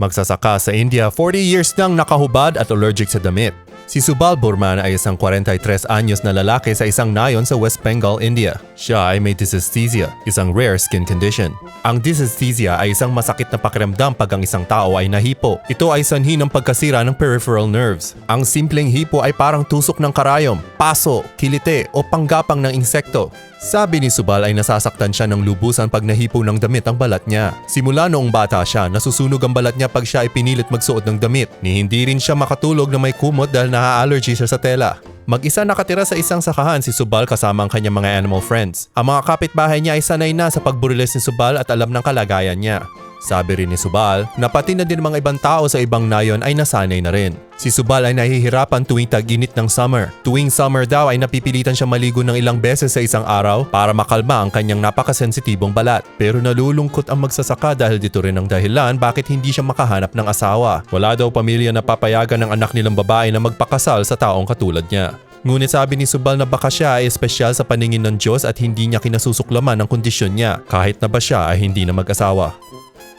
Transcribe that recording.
Magsasaka sa India, 40 years nang nakahubad at allergic sa damit. Si Subal Burman ay isang 43 anyos na lalaki sa isang nayon sa West Bengal, India. Siya ay may dysesthesia, isang rare skin condition. Ang dysesthesia ay isang masakit na pakiramdam pag ang isang tao ay nahipo. Ito ay sanhi ng pagkasira ng peripheral nerves. Ang simpleng hipo ay parang tusok ng karayom, paso, kilite o panggapang ng insekto. Sabi ni Subal ay nasasaktan siya ng lubusan pag nahipo ng damit ang balat niya. Simula noong bata siya, nasusunog ang balat niya pag siya ay pinilit magsuot ng damit. Ni hindi rin siya makatulog na may kumot dahil na-allergy siya sa tela. Mag-isa nakatira sa isang sakahan si Subal kasama ang kanyang mga animal friends. Ang mga kapitbahay niya ay sanay na sa pagburiles ni Subal at alam ng kalagayan niya. Sabi rin ni Subal na pati na din mga ibang tao sa ibang nayon ay nasanay na rin. Si Subal ay nahihirapan tuwing tag-init ng summer. Tuwing summer daw ay napipilitan siya maligo ng ilang beses sa isang araw para makalma ang kanyang napakasensitibong balat. Pero nalulungkot ang magsasaka dahil dito rin ang dahilan bakit hindi siya makahanap ng asawa. Wala daw pamilya na papayagan ng anak nilang babae na magpakasal sa taong katulad niya. Ngunit sabi ni Subal na baka siya ay espesyal sa paningin ng Diyos at hindi niya kinasusuklaman ang kondisyon niya kahit na ba siya ay hindi na mag-asawa.